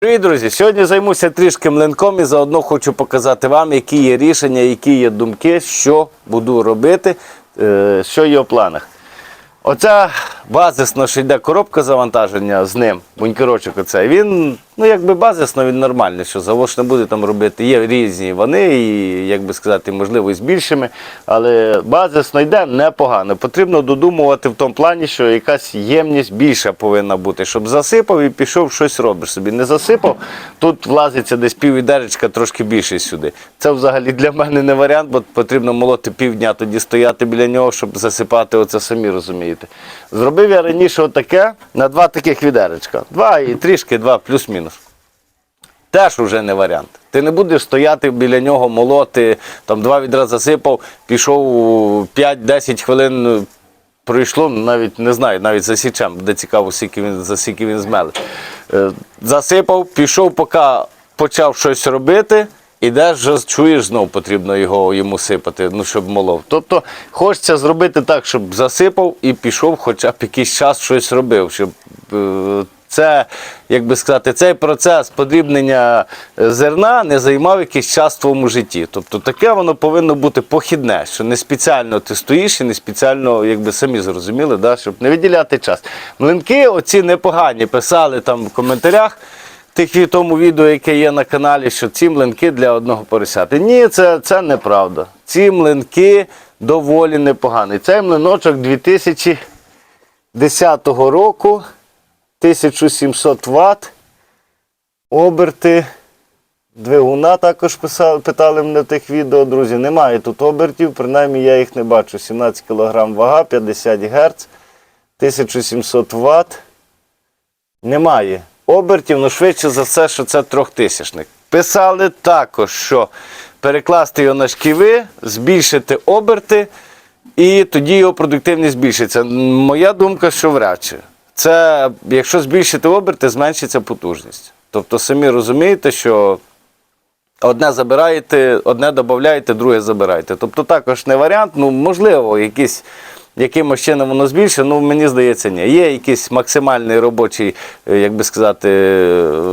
Привіт, друзі! Сьогодні займуся трішки млинком і заодно хочу показати вам, які є рішення, які є думки, що буду робити, е, що є в планах. Оця базисно, що йде коробка завантаження з ним, бункерочок оцей, він, ну якби базисно, він нормальний, що завоз не буде там робити. Є різні вони, і, як би сказати, можливо, з більшими, але базисно йде непогано. Потрібно додумувати в тому плані, що якась ємність більша повинна бути, щоб засипав і пішов щось робиш собі. Не засипав, тут влазиться десь пів відеречка трошки більше сюди. Це взагалі для мене не варіант, бо потрібно молоти півдня тоді стояти біля нього, щоб засипати оце самі розумієте. Зробив я раніше отаке на два таких відеречка. Два і трішки, два плюс-мінус. Теж вже не варіант. Ти не будеш стояти біля нього, молоти, там два відра засипав, пішов 5-10 хвилин. Пройшло, навіть не знаю, навіть за січем, буде цікаво, скільки він, за скільки він змели. Е, засипав, пішов, поки почав щось робити, ідеш, вже чуєш, знов потрібно його йому сипати, ну, щоб молов. Тобто хочеться зробити так, щоб засипав і пішов, хоча б якийсь час щось робив, щоб е, це, як би сказати, цей процес подрібнення е, зерна не займав якийсь час в твоєму житті. Тобто таке воно повинно бути похідне, що не спеціально ти стоїш і не спеціально, якби самі зрозуміли, да, щоб не виділяти час. Млинки оці непогані писали там в коментарях. Тих в тому відео, яке є на каналі, що ці млинки для одного поросяти. Ні, це, це неправда. Ці млинки доволі непогані. Цей млиночок 2010 року. 1700 Вт. Оберти. Двигуна також писали, питали мене тих відео, друзі. Немає тут обертів, принаймні я їх не бачу. 17 кг вага, 50 Гц, 1700 Вт. Немає обертів, ну швидше за все, що це трьохтисячник. Писали також, що перекласти його на шківи, збільшити оберти, і тоді його продуктивність збільшиться. Моя думка, що вряд чи. Це, якщо збільшити оберти, зменшиться потужність. Тобто самі розумієте, що одне забираєте, одне додаєте, друге забираєте. Тобто також не варіант, ну можливо, якийсь. Якимось чином воно збільшує, ну мені здається, ні. Є якийсь максимальний робочий, е, як би сказати,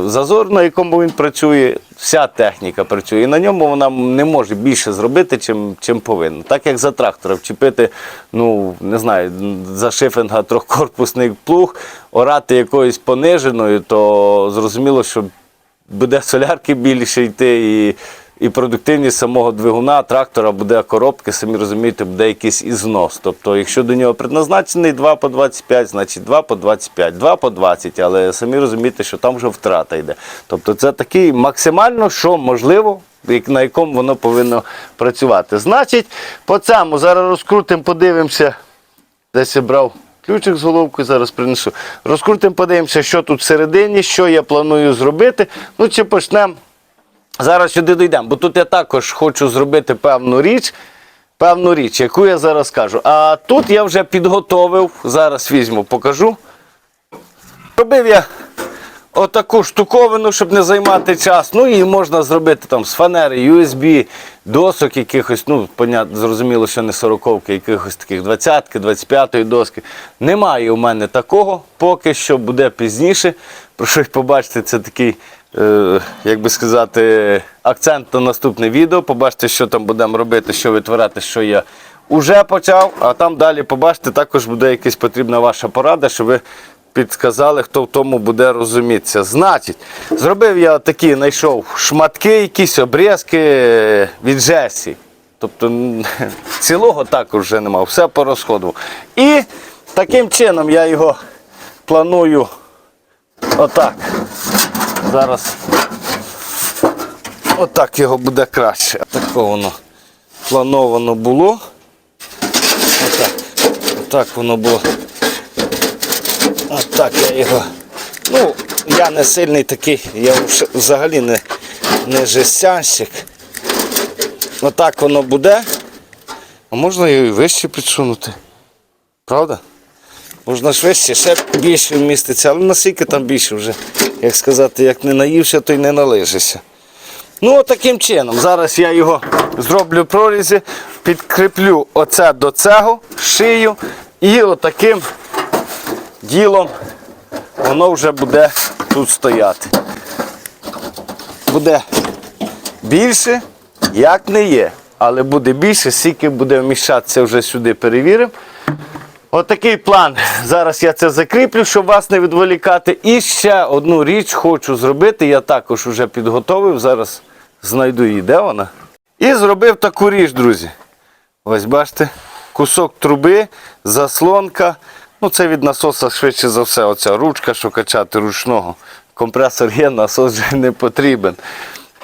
зазор, на якому він працює. Вся техніка працює. І на ньому вона не може більше зробити, чим, чим повинна. Так як за трактора вчепити, ну не знаю, за шифінга трьохкорпусний плуг, орати якоюсь пониженою, то зрозуміло, що буде солярки більше йти і. І продуктивність самого двигуна, трактора буде коробки, самі розумієте, буде якийсь ізнос. Тобто, якщо до нього предназначений 2 по 25, значить 2 по 25, 2 по 20, але самі розумієте, що там вже втрата йде. Тобто це такий максимально, що можливо, на якому воно повинно працювати. Значить, по цьому зараз розкрутимо, подивимося, десь я брав. Ключик з головкою зараз принесу. Розкрутимо, подивимося, що тут всередині, що я планую зробити. Ну, чи почнемо Зараз сюди дійдемо, бо тут я також хочу зробити певну річ, певну річ, яку я зараз скажу. А тут я вже підготовив, зараз візьму, покажу. Робив я отаку штуковину, щоб не займати час. Ну і можна зробити там з фанери, USB, досок якихось, ну, понятно, зрозуміло, що не сороковки, якихось таких 20-ки, 25-ї доски. Немає у мене такого, поки що буде пізніше. Про що побачите, це такий, як би сказати, акцент на наступне відео. Побачите, що там будемо робити, що витворяти, що я вже почав, а там далі побачите, також буде якась потрібна ваша порада, щоб ви підказали, хто в тому буде розумітися. Значить, зробив я такі, знайшов шматки, якісь обрізки від Жесі. Тобто цілого також вже немає, все по розходу. І таким чином я його планую отак. Зараз отак його буде краще. Такого воно плановано було. Отак. Отак воно було. Отак я його. Ну, я не сильний такий, я взагалі не, не жестянщик. Отак воно буде. А можна його і вище підсунути. Правда? Можна ж вище, ще більше вміститься, але наскільки там більше вже, як сказати, як не наївся, то й не налижешся. Ну, от таким чином. Зараз я його зроблю прорізі, підкріплю оце до цього, шию і отаким ділом воно вже буде тут стояти. буде більше, як не є. Але буде більше, скільки буде вміщатися вже сюди, перевіримо. Отакий план. Зараз я це закріплю, щоб вас не відволікати. І ще одну річ хочу зробити. Я також вже підготовив. Зараз знайду її, де вона. І зробив таку річ, друзі. Ось бачите, кусок труби, заслонка. Ну, це від насоса швидше за все. Оця ручка, що качати ручного. Компресор є, насос вже не потрібен.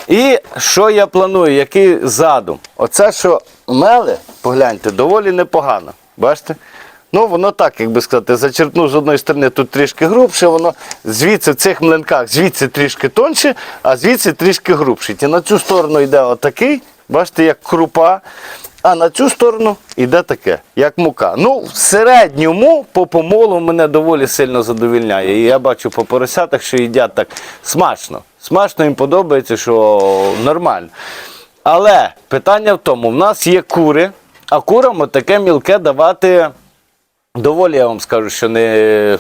І що я планую, який задум? Оце, що мели, погляньте, доволі непогано. Бачите? Ну, воно так, як би сказати, зачерпнув з одної сторони тут трішки грубше, воно звідси в цих млинках звідси трішки тонше, а звідси трішки грубше. І на цю сторону йде отакий, бачите, як крупа. А на цю сторону йде таке, як мука. Ну, в середньому по помолу мене доволі сильно задовільняє. І я бачу по поросятах, що їдять так смачно. Смачно їм подобається, що нормально. Але питання в тому, в нас є кури, а курам таке мілке давати доволі, я вам скажу, що не.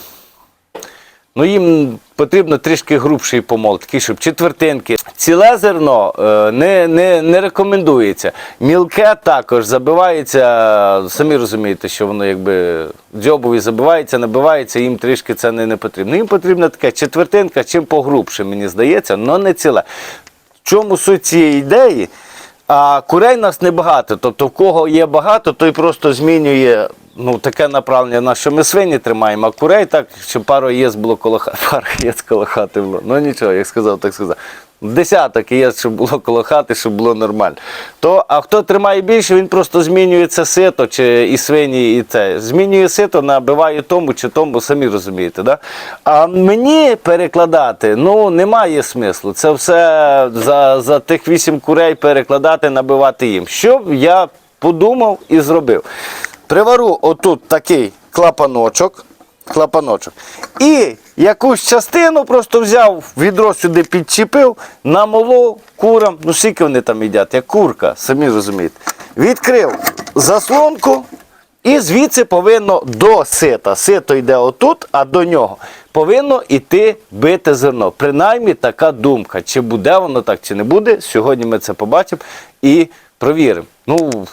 Ну, їм потрібно трішки грубший помол, такий, щоб четвертинки. Ціле зерно е, не, не, не рекомендується. Мілке також забивається, самі розумієте, що воно якби дзьобові забивається, набивається, їм трішки це не, не потрібно. Їм потрібна така четвертинка, чим погрубше, мені здається, але не ціле. В чому суть цієї ідеї? А курей нас небагато. Тобто, в кого є багато, той просто змінює ну, таке направлення, на що ми свині тримаємо, а курей так, щоб пару єс було коло хати. Пару єс коло хати було. Ну нічого, як сказав, так сказав. Десяток є, щоб було коло хати, щоб було нормально. То, а хто тримає більше, він просто змінює це сито чи і свині, і це. Змінює сито, набиває тому чи тому, самі розумієте. Да? А мені перекладати ну, немає смислу. Це все за, за тих вісім курей перекладати, набивати їм. Що я подумав і зробив. Привару отут такий клапаночок. Клапаночок. І якусь частину просто взяв, відро сюди підчепив, намолов курам. Ну, скільки вони там їдять, як курка, самі розумієте. Відкрив заслонку, і звідси повинно до сита. Сито йде отут, а до нього повинно йти бите зерно. Принаймні така думка. Чи буде воно так, чи не буде. Сьогодні ми це побачимо і провіримо. Ну,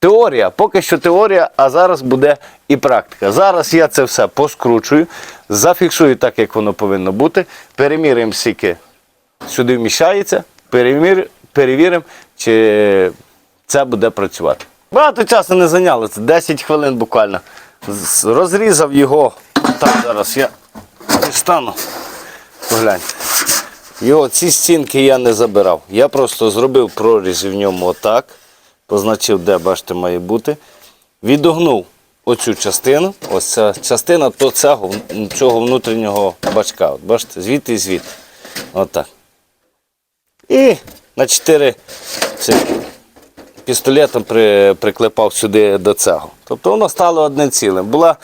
Теорія, поки що теорія, а зараз буде і практика. Зараз я це все поскручую, зафіксую так, як воно повинно бути. Переміряємо, скільки сюди вміщається, перемір, перевіримо, чи це буде працювати. Багато часу не зайняло, це 10 хвилин буквально. Розрізав його. Так, зараз я дістану. Погляньте. Його ці стінки я не забирав. Я просто зробив прорізі в ньому отак. Позначив, де, бачите, має бути. Відогнув оцю частину. Ось ця частина то цього, цього внутрішнього бачка. От, бачите, звідти і звідти. Отак. І на 4 цих пістолетом при, приклепав сюди до цього. Тобто воно стало одним цілим. Була,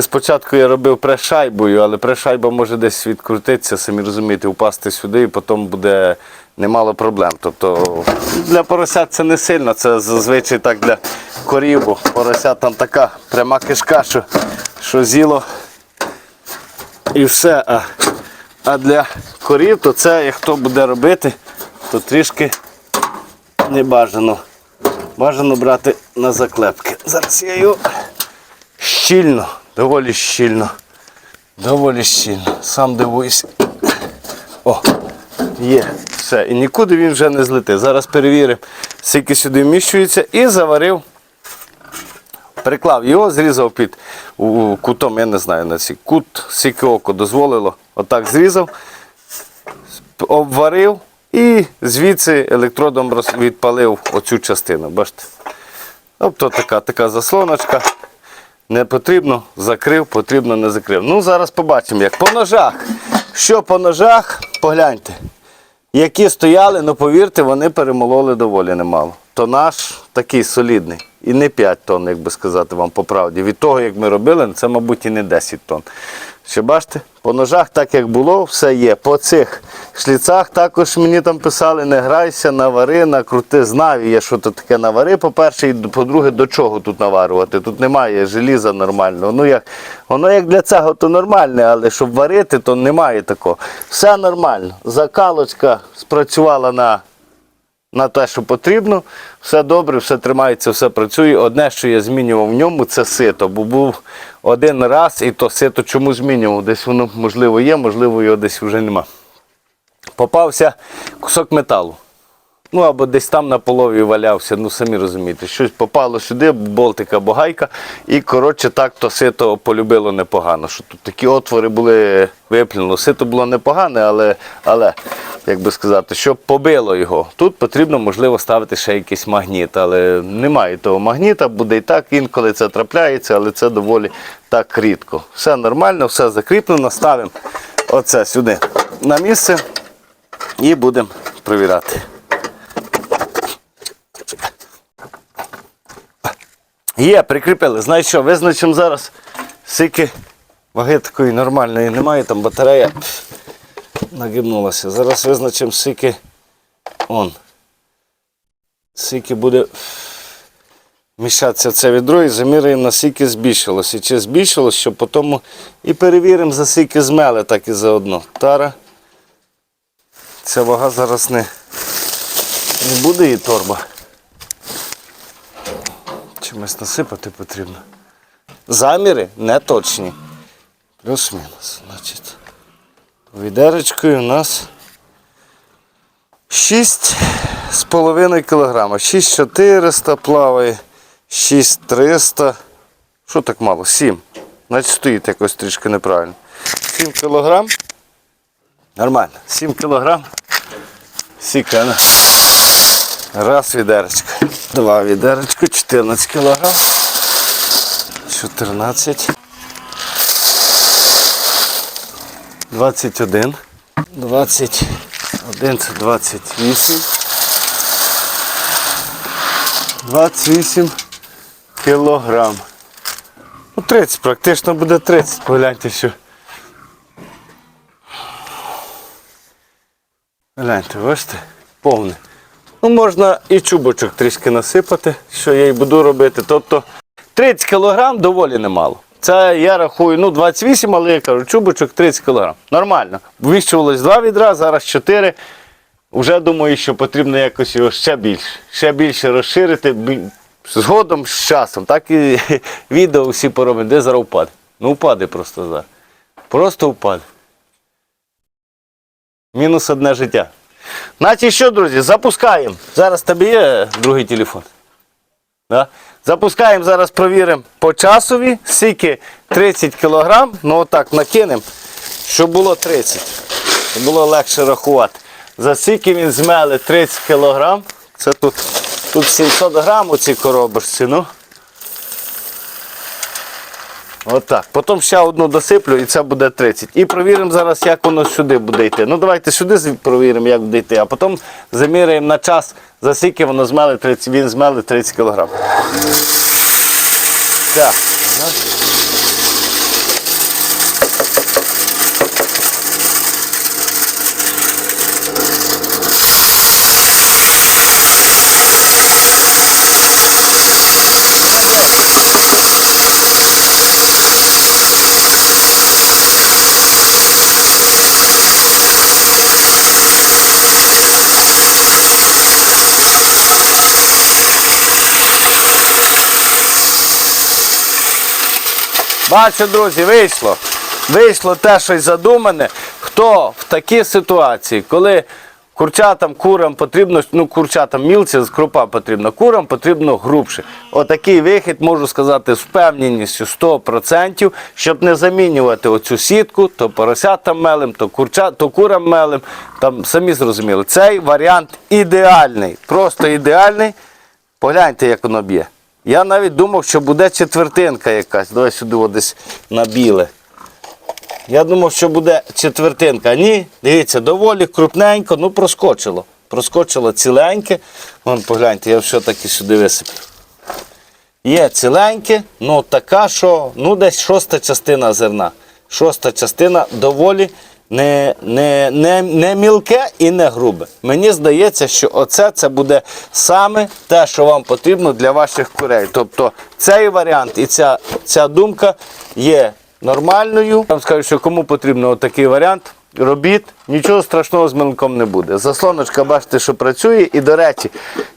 спочатку я робив прес-шайбою, але прес-шайба може десь відкрутитися, самі розумієте, упасти сюди і потім буде немало проблем. Тобто для поросят це не сильно, це зазвичай так для корів, поросят там така пряма кишка, що, що з'їло і все. А, а для корів, то це, як хто буде робити, то трішки не бажано. Бажано брати на заклепки. Зараз я його щільно, доволі щільно. Доволі щільно. Сам дивуюсь. О, є. Все. І нікуди він вже не злетить. Зараз перевіримо, скільки сюди вміщується і заварив. Приклав його, зрізав під кутом, я не знаю на цей кут, скільки око дозволило. Отак зрізав, обварив і звідси електродом відпалив оцю частину. Бачите? Тобто така, така заслоночка. Не потрібно, закрив, потрібно, не закрив. Ну, зараз побачимо, як по ножах. Що по ножах, погляньте. Які стояли, ну повірте, вони перемололи доволі немало. Тонаж такий солідний. І не 5 тонн, як би сказати вам по правді. Від того, як ми робили, це, мабуть, і не 10 тонн. Що бачите, по ножах, так як було, все є. По цих шліцах також мені там писали, не грайся, навари, накрути. Знаю я, що то таке навари, по-перше, і по-друге, до чого тут наварювати. Тут немає желіза нормального. Ну як, воно як для цього, то нормальне, але щоб варити, то немає такого. Все нормально. Закалочка спрацювала на на те, що потрібно. Все добре, все тримається, все працює. Одне, що я змінював в ньому, це сито. Бо був один раз, і то сито чому змінював? Десь воно можливо є, можливо, його десь вже нема. Попався кусок металу. Ну або десь там на полові валявся, ну самі розумієте, щось попало сюди, болтик або гайка, і коротше так то сито полюбило непогано. Що тут такі отвори були виплюнуло. Сито було непогане, але, але як би сказати, щоб побило його. Тут потрібно, можливо, ставити ще якийсь магніт, але немає того магніта, буде і так, інколи це трапляється, але це доволі так рідко. Все нормально, все закріплено, ставимо оце сюди на місце і будемо перевіряти. Є, прикріпили. Знаєш що, визначимо зараз, скільки ваги такої нормальної немає, там батарея нагибнулася. Зараз визначимо, скільки он. Скільки буде мішатися це відро і заміряємо, наскільки збільшилося. І чи збільшилось, щоб потім і перевіримо, за скільки змели, так і заодно. Тара. Ця вага зараз не, не буде її торба. Чимось насипати потрібно. Заміри не точні. Плюс-мінус. Значить, відеречкою у нас 6,5 кг. 6400 плаває, 6300. Що так мало? 7. Значить стоїть якось трішки неправильно. 7 кг. Нормально. 7 кг. Сікана. Раз відеречко. Два відеречко, 14 кг. 14. 21. 21 це 28. 28 кілограм. Ну, 30, практично буде 30. Погляньте, що. Гляньте, бачите? Повне. Ну, можна і чубочок трішки насипати, що я і буду робити. Тобто 30 кг доволі немало. Це я рахую, ну 28, але я кажу, чубочок 30 кг. Нормально. Вміщувалось два відра, зараз 4. Вже думаю, що потрібно якось його ще більше. Ще більше розширити. Згодом з часом. Так і відео всі поробимо. Де зараз впаде? Ну впаде просто зараз. Просто впаде. Мінус одне життя. Значить що, друзі, запускаємо. Зараз тобі є другий телефон. Да? Запускаємо, зараз провіримо по часові, скільки 30 кг, ну отак накинемо, щоб було 30. Щоб було легше рахувати. За скільки він змели 30 кг, це тут, тут 700 грам у цій коробочці. Ну. Отак. Потім ще одну досиплю і це буде 30. І провіримо зараз, як воно сюди буде йти. Ну давайте сюди провіримо, як буде йти, а потім заміряємо на час, за скільки воно змели 30, він змели 30 кг. Так. Бачу, друзі, вийшло. Вийшло те, що й задумане. Хто в такій ситуації, коли курчатам, курам потрібно, ну курчатам мілці, з крупа потрібно, курам потрібно грубше. Отакий вихід, можу сказати, з впевненістю 100%, щоб не замінювати оцю сітку, то поросятам мелем, то, курча, то курам мелем. Там самі зрозуміли. Цей варіант ідеальний, просто ідеальний. Погляньте, як воно б'є. Я навіть думав, що буде четвертинка якась. Давай сюди десь на біле. Я думав, що буде четвертинка. Ні, дивіться, доволі крупненько, ну проскочило. проскочило ціленьке. Вон погляньте, я все-таки сюди висиплю. Є ціленьке, ну така, що ну десь шоста частина зерна. Шоста частина доволі не, не, не, не мілке і не грубе. Мені здається, що оце це буде саме те, що вам потрібно для ваших курей. Тобто цей варіант і ця, ця думка є нормальною. Я вам скажу, що кому потрібно такий варіант. Робіт, нічого страшного з милком не буде. Заслоночка, бачите, що працює. І до речі,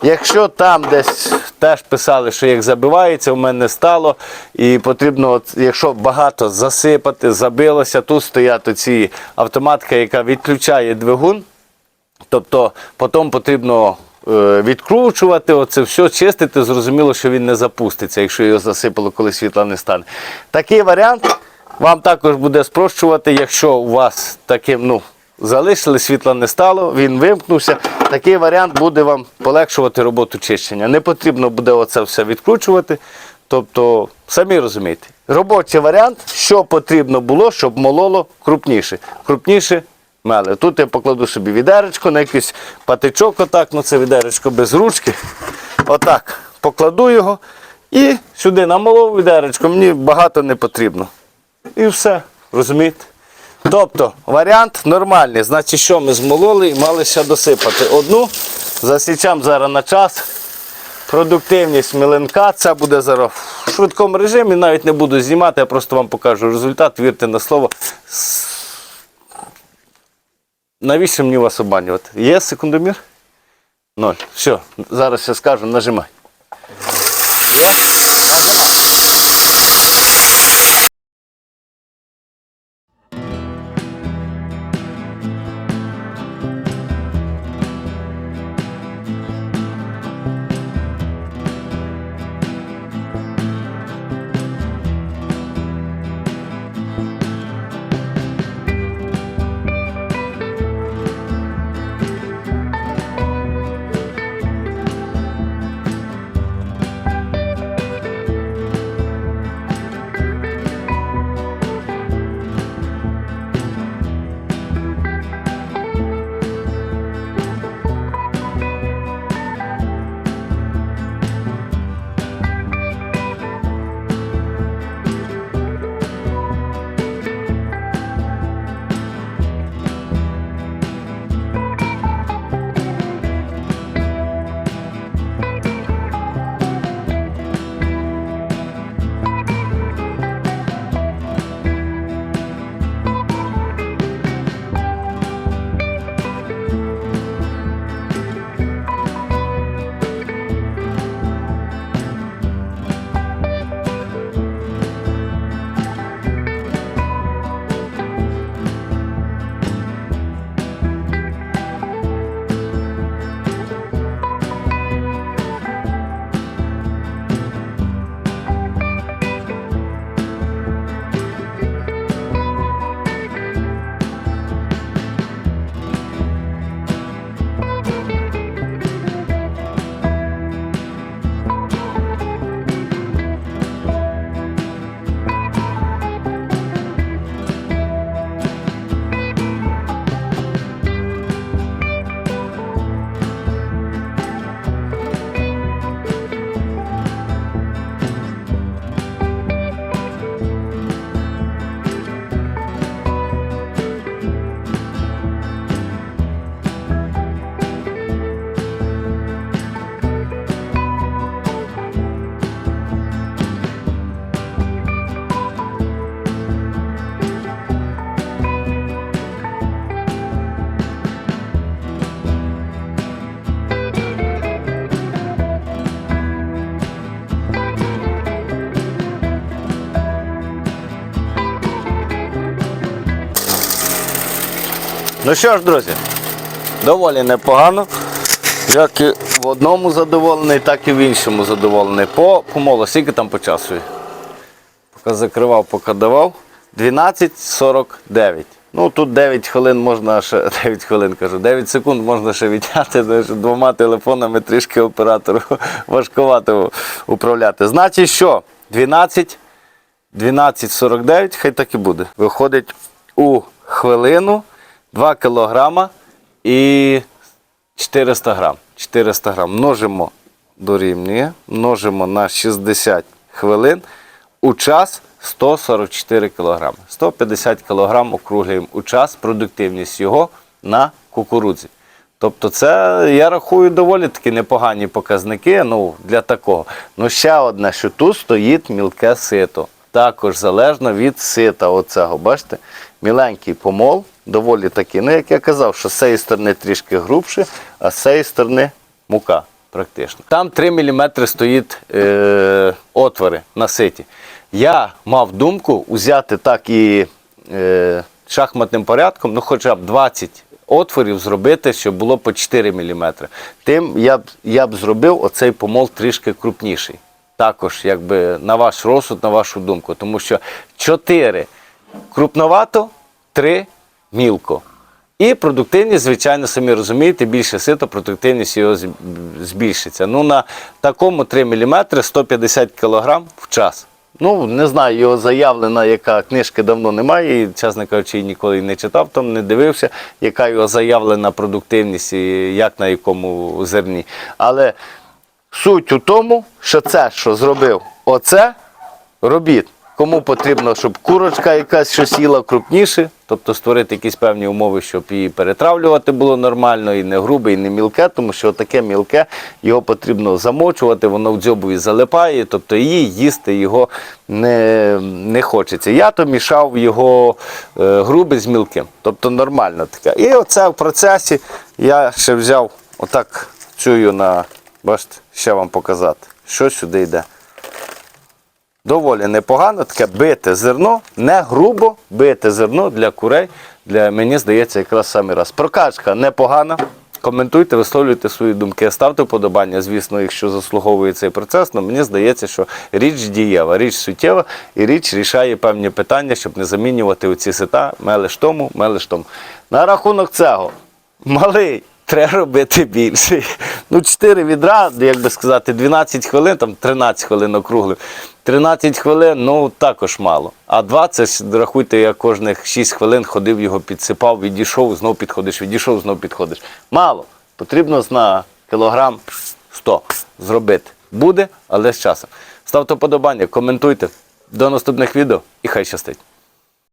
якщо там десь теж писали, що як забивається, у мене стало, і потрібно, от, якщо багато засипати, забилося, тут стоять оці автоматка, яка відключає двигун. Тобто потім потрібно е, відкручувати, оце все чистити, зрозуміло, що він не запуститься, якщо його засипало, коли світла не стане. Такий варіант вам також буде спрощувати, якщо у вас таким, ну, залишили, світла не стало, він вимкнувся. Такий варіант буде вам полегшувати роботу чищення. Не потрібно буде оце все відкручувати. Тобто, самі розумієте, робочий варіант, що потрібно було, щоб мололо крупніше. Крупніше мели. Тут я покладу собі відеречко на якийсь патичок, отак, ну це відеречко без ручки. Отак покладу його і сюди намолов відеречко, мені багато не потрібно. І все, розумієте? Тобто варіант нормальний. Значить, що ми змололи і мали ще досипати одну. Засічам зараз на час. Продуктивність мілинка, це буде зараз в швидкому режимі, навіть не буду знімати, я просто вам покажу результат, вірте на слово. Навіщо мені вас обманювати? Є секундомір? Ноль. Все, зараз я скажу, нажимай. Є? Ну що ж, друзі, доволі непогано. Як і в одному задоволений, так і в іншому задоволений. По помолу, скільки там по часу? Поки закривав, поки давав. 12.49. Ну тут 9 хвилин можна ще 9 хвилин кажу, 9 секунд можна ще відняти, що двома телефонами трішки оператору важкувато управляти. Значить, що 12, 12.49, хай так і буде. Виходить у хвилину 2 кілограма і 400 грам. 400 грам множимо дорівнює, множимо на 60 хвилин у час 144 кг. 150 кг округлюємо у час, продуктивність його на кукурудзі. Тобто це, я рахую, доволі таки непогані показники ну, для такого. Ну ще одне, що тут стоїть мілке сито. Також залежно від сита оцього. Бачите? Міленький помол, доволі такий. Ну, як я казав, що з цієї сторони трішки грубше, а з цієї сторони мука практично. Там 3 мм стоїть е, отвори на ситі. Я мав думку взяти так і е, шахматним порядком, ну хоча б 20 отворів зробити, щоб було по 4 мм. Тим я б, я б зробив оцей помол трішки крупніший. Також, якби на ваш розсуд, на вашу думку. Тому що 4 крупновато, 3 мілко. І продуктивність, звичайно, самі розумієте, більше сито, продуктивність його збільшиться. Ну, на такому 3 мм 150 кг в час. Ну, не знаю, його заявлена, яка книжки давно немає, і, чесно кажучи, ніколи не читав, там не дивився, яка його заявлена продуктивність і як на якому зерні. Але суть у тому, що це, що зробив оце, робіть. Кому потрібно, щоб курочка якась щось їла крупніше, тобто створити якісь певні умови, щоб її перетравлювати було нормально, і не грубе, і не мілке, тому що таке мілке його потрібно замочувати, воно в дзьобові залипає, тобто її їсти його не, не хочеться. Я то мішав його е, грубе з мілким, тобто нормально таке. І оце в процесі я ще взяв отак цю на, бачите, ще вам показати, що сюди йде. Доволі непогано, таке бите зерно, не грубо бите зерно для курей. Для мені здається, якраз самий раз. Прокачка непогана. Коментуйте, висловлюйте свої думки, ставте вподобання, звісно, якщо заслуговує цей процес. але мені здається, що річ дієва, річ суттєва і річ рішає певні питання, щоб не замінювати оці сита мелиш тому, мелиш тому. На рахунок цього, малий, треба робити більше. Ну, 4 відра, як би сказати, 12 хвилин, там 13 хвилин округлив. 13 хвилин, ну також мало. А 20, рахуйте, я кожних 6 хвилин ходив, його підсипав, відійшов, знов підходиш, відійшов, знов підходиш. Мало. Потрібно на кілограм 100 зробити. Буде, але з часом. Ставте вподобання, коментуйте. До наступних відео і хай щастить.